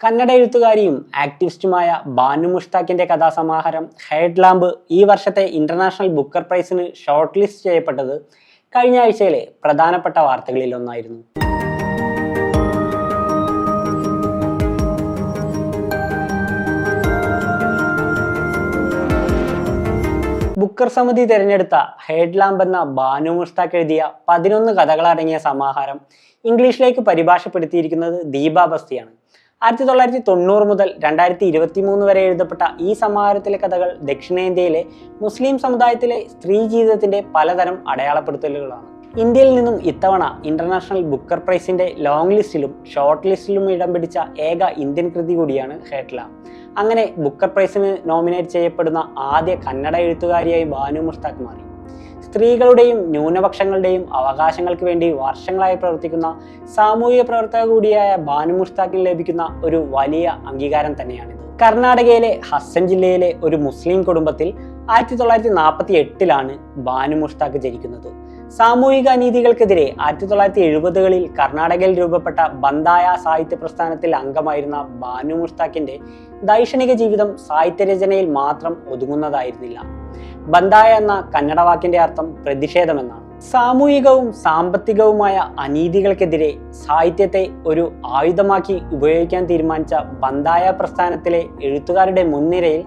കന്നഡ എഴുത്തുകാരിയും ആക്ടിവിസ്റ്റുമായ ബാനു മുഷ്താഖിന്റെ കഥാസമാഹാരം ഹെഡ് ലാമ്പ് ഈ വർഷത്തെ ഇന്റർനാഷണൽ ബുക്കർ പ്രൈസിന് ഷോർട്ട് ലിസ്റ്റ് ചെയ്യപ്പെട്ടത് കഴിഞ്ഞ ആഴ്ചയിലെ പ്രധാനപ്പെട്ട വാർത്തകളിൽ ഒന്നായിരുന്നു. ബുക്കർ സമിതി തിരഞ്ഞെടുത്ത ഹെഡ് ലാമ്പ് എന്ന ബാനു മുഷ്താഖ് എഴുതിയ പതിനൊന്ന് കഥകളടങ്ങിയ സമാഹാരം ഇംഗ്ലീഷിലേക്ക് പരിഭാഷപ്പെടുത്തിയിരിക്കുന്നത് ദീപ ബസ്തിയാണ്. ആയിരത്തി തൊള്ളായിരത്തി തൊണ്ണൂറ് മുതൽ രണ്ടായിരത്തി ഇരുപത്തി മൂന്ന് വരെ എഴുതപ്പെട്ട ഈ സമാഹാരത്തിലെ കഥകൾ ദക്ഷിണേന്ത്യയിലെ മുസ്ലിം സമുദായത്തിലെ സ്ത്രീ ജീവിതത്തിന്റെ പലതരം അടയാളപ്പെടുത്തലുകളാണ്. ഇന്ത്യയിൽ നിന്നും ഇത്തവണ ഇന്റർനാഷണൽ ബുക്കർ പ്രൈസിന്റെ ലോങ് ലിസ്റ്റിലും ഷോർട്ട് ലിസ്റ്റിലും ഇടം പിടിച്ച ഏക ഇന്ത്യൻ കൃതി കൂടിയാണ് ഹേട്ട്ല. അങ്ങനെ ബുക്കർ പ്രൈസിന് നോമിനേറ്റ് ചെയ്യപ്പെടുന്ന ആദ്യ കന്നഡ എഴുത്തുകാരിയായി ബാനു മുസ്താഖ് മാറി. സ്ത്രീകളുടെയും ന്യൂനപക്ഷങ്ങളുടെയും അവകാശങ്ങൾക്ക് വേണ്ടി വർഷങ്ങളായി പ്രവർത്തിക്കുന്ന സാമൂഹിക പ്രവർത്തക കൂടിയായ ബാനു മുഷ്താഖിന് ലഭിക്കുന്ന ഒരു വലിയ അംഗീകാരം തന്നെയാണിത്. കർണാടകയിലെ ഹസ്സൻ ജില്ലയിലെ ഒരു മുസ്ലിം കുടുംബത്തിൽ ആയിരത്തി തൊള്ളായിരത്തി നാൽപ്പത്തി എട്ടിലാണ് ബാനു മുഷ്താഖ് ജനിക്കുന്നത്. സാമൂഹിക അനീതികൾക്കെതിരെ ആയിരത്തി തൊള്ളായിരത്തി എഴുപതുകളിൽ കർണാടകയിൽ രൂപപ്പെട്ട ബന്ദായ സാഹിത്യ പ്രസ്ഥാനത്തിൽ അംഗമായിരുന്ന ബാനു മുഷ്താഖിന്റെ ദൈക്ഷണിക ജീവിതം സാഹിത്യരചനയിൽ മാത്രം ഒതുങ്ങുന്നതായിരുന്നില്ല. ബന്ദായ എന്ന കന്നഡ വാക്കിന്റെ അർത്ഥം പ്രതിഷേധമെന്നാണ്. സാമൂഹികവും സാമ്പത്തികവുമായ അനീതികൾക്കെതിരെ സാഹിത്യത്തെ ഒരു ആയുധമാക്കി ഉപയോഗിക്കാൻ തീരുമാനിച്ച ബന്ധായ പ്രസ്ഥാനത്തിലെ എഴുത്തുകാരുടെ മുൻനിരയിൽ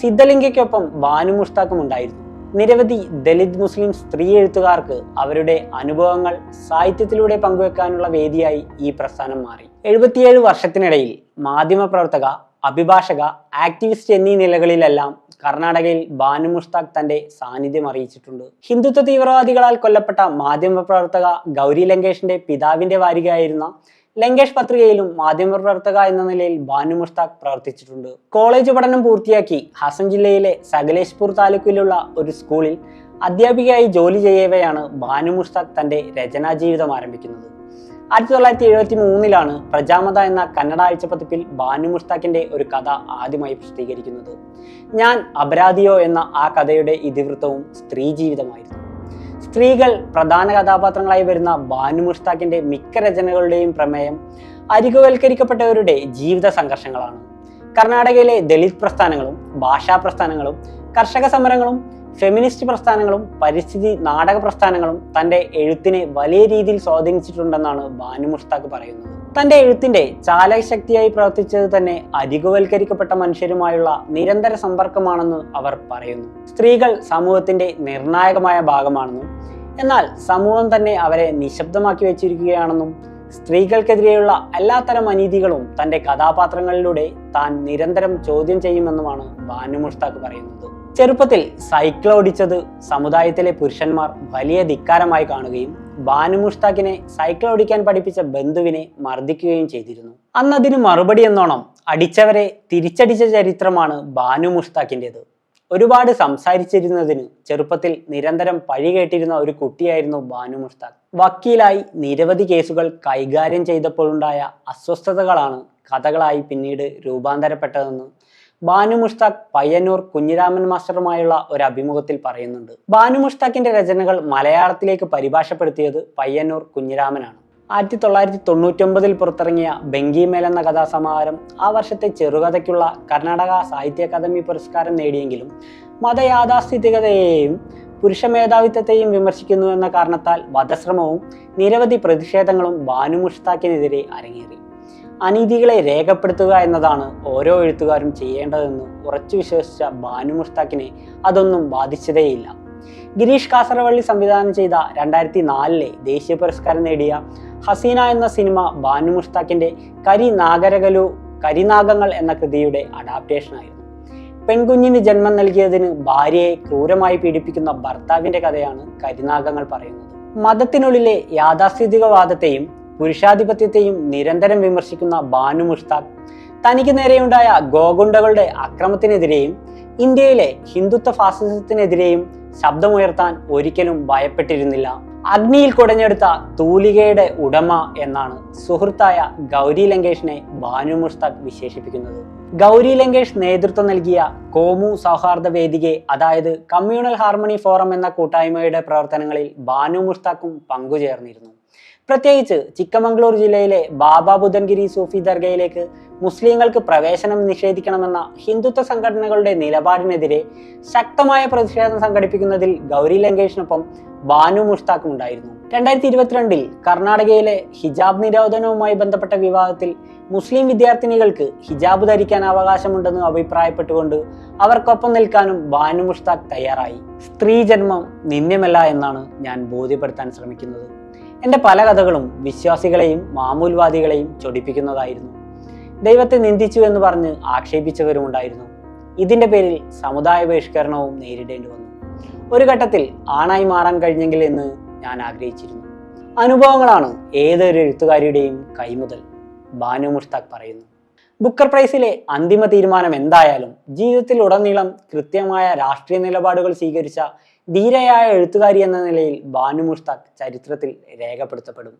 സിദ്ധലിംഗയ്ക്കൊപ്പം ബാനു ഉണ്ടായിരുന്നു. നിരവധി ദലിത് മുസ്ലിം സ്ത്രീ എഴുത്തുകാർക്ക് അവരുടെ അനുഭവങ്ങൾ സാഹിത്യത്തിലൂടെ പങ്കുവെക്കാനുള്ള വേദിയായി ഈ പ്രസ്ഥാനം മാറി. എഴുപത്തിയേഴ് വർഷത്തിനിടയിൽ മാധ്യമപ്രവർത്തക അഭിഭാഷക ആക്ടിവിസ്റ്റ് എന്നീ നിലകളിലെല്ലാം കർണാടകയിൽ ബാനു മുഷ്താഖ് തന്റെ സാന്നിധ്യം അറിയിച്ചിട്ടുണ്ട്. ഹിന്ദുത്വ തീവ്രവാദികളാൽ കൊല്ലപ്പെട്ട മാധ്യമപ്രവർത്തക ഗൗരി ലങ്കേഷിന്റെ പിതാവിന്റെ വാരികയായിരുന്ന ലങ്കേഷ് പത്രികയിലും മാധ്യമപ്രവർത്തക എന്ന നിലയിൽ ബാനു മുഷ്താഖ് പ്രവർത്തിച്ചിട്ടുണ്ട്. കോളേജ് പഠനം പൂർത്തിയാക്കി ഹസൻ ജില്ലയിലെ സകലേഷ്പൂർ താലൂക്കിലുള്ള ഒരു സ്കൂളിൽ അധ്യാപികയായി ജോലി ചെയ്യവെയാണ് ബാനു മുഷ്താഖ് തന്റെ രചനാ ജീവിതം ആരംഭിക്കുന്നത്. ആയിരത്തി തൊള്ളായിരത്തി എഴുപത്തി മൂന്നിലാണ് പ്രജാമത എന്ന കന്നഡ ആഴ്ചപ്പതിപ്പിൽ ബാനു മുഷ്താഖിന്റെ ഒരു കഥ ആദ്യമായി പ്രസിദ്ധീകരിക്കുന്നത്. ഞാൻ അപരാധിയോ എന്ന ആ കഥയുടെ ഇതിവൃത്തവും സ്ത്രീ ജീവിതമായിരുന്നു. സ്ത്രീകൾ പ്രധാന കഥാപാത്രങ്ങളായി വരുന്ന ബാനു മുഷ്താഖിന്റെ മിക്ക രചനകളുടെയും പ്രമേയം അരികുവൽക്കരിക്കപ്പെട്ടവരുടെ ജീവിത സംഘർഷങ്ങളാണ്. കർണാടകയിലെ ദളിത് പ്രസ്ഥാനങ്ങളും ഭാഷാ പ്രസ്ഥാനങ്ങളും കർഷക സമരങ്ങളും ഫെമിനിസ്റ്റ് പ്രസ്ഥാനങ്ങളും പരിസ്ഥിതി നാടക പ്രസ്ഥാനങ്ങളും തന്റെ എഴുത്തിനെ വലിയ രീതിയിൽ സ്വാധീനിച്ചിട്ടുണ്ടെന്നാണ് ബാനു മുഷ്താഖ് പറയുന്നത്. തന്റെ എഴുത്തിന്റെ ചാലകശക്തിയായി പ്രവർത്തിച്ചത് തന്നെ അധികവൽക്കരിക്കപ്പെട്ട മനുഷ്യരുമായുള്ള നിരന്തര സമ്പർക്കമാണെന്ന് അവർ പറയുന്നു. സ്ത്രീകൾ സമൂഹത്തിന്റെ നിർണായകമായ ഭാഗമാണെന്നും എന്നാൽ സമൂഹം തന്നെ അവരെ നിശബ്ദമാക്കി വെച്ചിരിക്കുകയാണെന്നും സ്ത്രീകൾക്കെതിരെയുള്ള എല്ലാത്തരം അനീതികളും തന്റെ കഥാപാത്രങ്ങളിലൂടെ താൻ നിരന്തരം ചോദ്യം ചെയ്യുമെന്നുമാണ് ബാനു മുഷ്താഖ് പറയുന്നത്. ചെറുപ്പത്തിൽ സൈക്കിൾ ഓടിച്ചത് സമുദായത്തിലെ പുരുഷന്മാർ വലിയ ധിക്കാരമായി കാണുകയും ബാനു മുഷ്താഖിനെ സൈക്കിൾ ഓടിക്കാൻ പഠിപ്പിച്ച ബന്ധുവിനെ മർദ്ദിക്കുകയും ചെയ്തിരുന്നു. അന്നതിന് മറുപടി എന്നോണം അടിച്ചവരെ തിരിച്ചടിച്ച ചരിത്രമാണ് ബാനു മുഷ്താഖിന്റെത്. ഒരുപാട് സംസാരിച്ചിരുന്നതിന് ചെറുപ്പത്തിൽ നിരന്തരം പഴി കേട്ടിരുന്ന ഒരു കുട്ടിയായിരുന്നു ബാനു മുഷ്താഖ്. വക്കീലായി നിരവധി കേസുകൾ കൈകാര്യം ചെയ്തപ്പോഴുണ്ടായ അസ്വസ്ഥതകളാണ് കഥകളായി പിന്നീട് രൂപാന്തരപ്പെട്ടതെന്ന് ബാനു മുഷ്താഖ് പയ്യന്നൂർ കുഞ്ഞിരാമൻ മാസ്റ്ററുമായുള്ള ഒരു അഭിമുഖത്തിൽ പറയുന്നുണ്ട്. ബാനു മുഷ്താഖിന്റെ രചനകൾ മലയാളത്തിലേക്ക് പരിഭാഷപ്പെടുത്തിയത് പയ്യന്നൂർ കുഞ്ഞിരാമനാണ്. ആയിരത്തി തൊള്ളായിരത്തി തൊണ്ണൂറ്റൊമ്പതിൽ പുറത്തിറങ്ങിയ ബെങ്കിമേൽ എന്ന കഥാസമാഹാരം ആ വർഷത്തെ ചെറുകഥയ്ക്കുള്ള കർണാടക സാഹിത്യ അക്കാദമി പുരസ്കാരം നേടിയെങ്കിലും മതയാഥാസ്ഥിതികതയെയും പുരുഷ മേധാവിത്വത്തെയും വിമർശിക്കുന്നു എന്ന കാരണത്താൽ വധശ്രമവും നിരവധി പ്രതിഷേധങ്ങളും ബാനു മുഷ്താഖിനെതിരെ അരങ്ങേറി. അനീതികളെ രേഖപ്പെടുത്തുക എന്നതാണ് ഓരോ എഴുത്തുകാരും ചെയ്യേണ്ടതെന്ന് ഉറച്ചു വിശ്വസിച്ച ബാനു മുഷ്താക്കിനെ അതൊന്നും ബാധിച്ചതേയില്ല. ഗിരീഷ് കാസർവള്ളി സംവിധാനം ചെയ്ത രണ്ടായിരത്തി നാലിലെ ദേശീയ പുരസ്കാരം നേടിയ ഹസീന എന്ന സിനിമ ബാനു മുഷ്താക്കിന്റെ കരി നാഗരകലു കരിനാഗങ്ങൾ എന്ന കൃതിയുടെ അഡാപ്റ്റേഷനായിരുന്നു. പെൺകുഞ്ഞിന് ജന്മം നൽകിയതിന് ഭാര്യയെ ക്രൂരമായി പീഡിപ്പിക്കുന്ന ഭർത്താവിന്റെ കഥയാണ് കരിനാഗങ്ങൾ പറയുന്നത്. മതത്തിനുള്ളിലെ യാഥാസ്ഥിതികവാദത്തെയും പുരുഷാധിപത്യത്തെയും നിരന്തരം വിമർശിക്കുന്ന ബാനു മുഷ്താഖ് തനിക്ക് നേരെയുണ്ടായ ഗോഗുണ്ടകളുടെ അക്രമത്തിനെതിരെയും ഇന്ത്യയിലെ ഹിന്ദുത്വ ഫാസിസത്തിനെതിരെയും ശബ്ദമുയർത്താൻ ഒരിക്കലും ഭയപ്പെട്ടിരുന്നില്ല. അഗ്നിയിൽ കുടഞ്ഞെടുത്ത തൂലികയുടെ ഉടമ എന്നാണ് സുഹൃത്തായ ഗൗരി ലങ്കേഷിനെ ബാനു മുഷ്താഖ് വിശേഷിപ്പിക്കുന്നത്. ഗൗരി ലങ്കേഷ് നേതൃത്വം നൽകിയ കോമു സൗഹാർദ്ദ വേദികെ അതായത് കമ്മ്യൂണൽ ഹാർമണി ഫോറം എന്ന കൂട്ടായ്മയുടെ പ്രവർത്തനങ്ങളിൽ ബാനു മുഷ്താക്കും പങ്കുചേർന്നിരുന്നു. പ്രത്യേകിച്ച് ചിക്കമംഗ്ലൂർ ജില്ലയിലെ ബാബ ബുധൻഗിരി സൂഫി ദർഗയിലേക്ക് മുസ്ലിങ്ങൾക്ക് പ്രവേശനം നിഷേധിക്കണമെന്ന ഹിന്ദുത്വ സംഘടനകളുടെ നിലപാടിനെതിരെ ശക്തമായ പ്രതിഷേധം സംഘടിപ്പിക്കുന്നതിൽ ഗൗരി ലങ്കേഷിനൊപ്പം ബാനു മുഷ്താഖും ഉണ്ടായിരുന്നു രണ്ടായിരത്തി ഇരുപത്തിരണ്ടിൽ കർണാടകയിലെ ഹിജാബ് നിരോധനവുമായി ബന്ധപ്പെട്ട വിവാദത്തിൽ മുസ്ലിം വിദ്യാർത്ഥിനികൾക്ക് ഹിജാബ് ധരിക്കാൻ അവകാശമുണ്ടെന്ന് അഭിപ്രായപ്പെട്ടുകൊണ്ട് അവർക്കൊപ്പം നിൽക്കാനും ബാനു മുഷ്താഖ് തയ്യാറായി. സ്ത്രീ ജന്മം നിന്ദ്യമല്ല എന്നാണ് ഞാൻ ബോധ്യപ്പെടുത്താൻ ശ്രമിക്കുന്നത്. എന്റെ പല കഥകളും വിശ്വാസികളെയും മാമൂൽവാദികളെയും ചൊടിപ്പിക്കുന്നതായിരുന്നു. ദൈവത്തെ നിന്ദിച്ചു എന്ന് പറഞ്ഞ് ആക്ഷേപിച്ചവരും ഉണ്ടായിരുന്നു ഇതിന്റെ പേരിൽ സമുദായ ബഹിഷ്കരണവും നേരിടേണ്ടി വന്നു. ഒരു ഘട്ടത്തിൽ ആണായി മാറാൻ കഴിഞ്ഞെങ്കിൽ എന്ന് ഞാൻ ആഗ്രഹിച്ചിരുന്നു. അനുഭവങ്ങളാണ് ഏതൊരു എഴുത്തുകാരിയുടെയും കൈമുതൽ ബാനു മുഷ്താഖ് പറയുന്നു. ബുക്കർ പ്രൈസിലെ അന്തിമ തീരുമാനം എന്തായാലും ജീവിതത്തിൽ ഉടനീളം കൃത്യമായ രാഷ്ട്രീയ നിലപാടുകൾ സ്വീകരിച്ച ധീരയായ എഴുത്തുകാരി എന്ന നിലയിൽ ബാനു മുഷ്താഖ് ചരിത്രത്തിൽ രേഖപ്പെടുത്തപ്പെടും.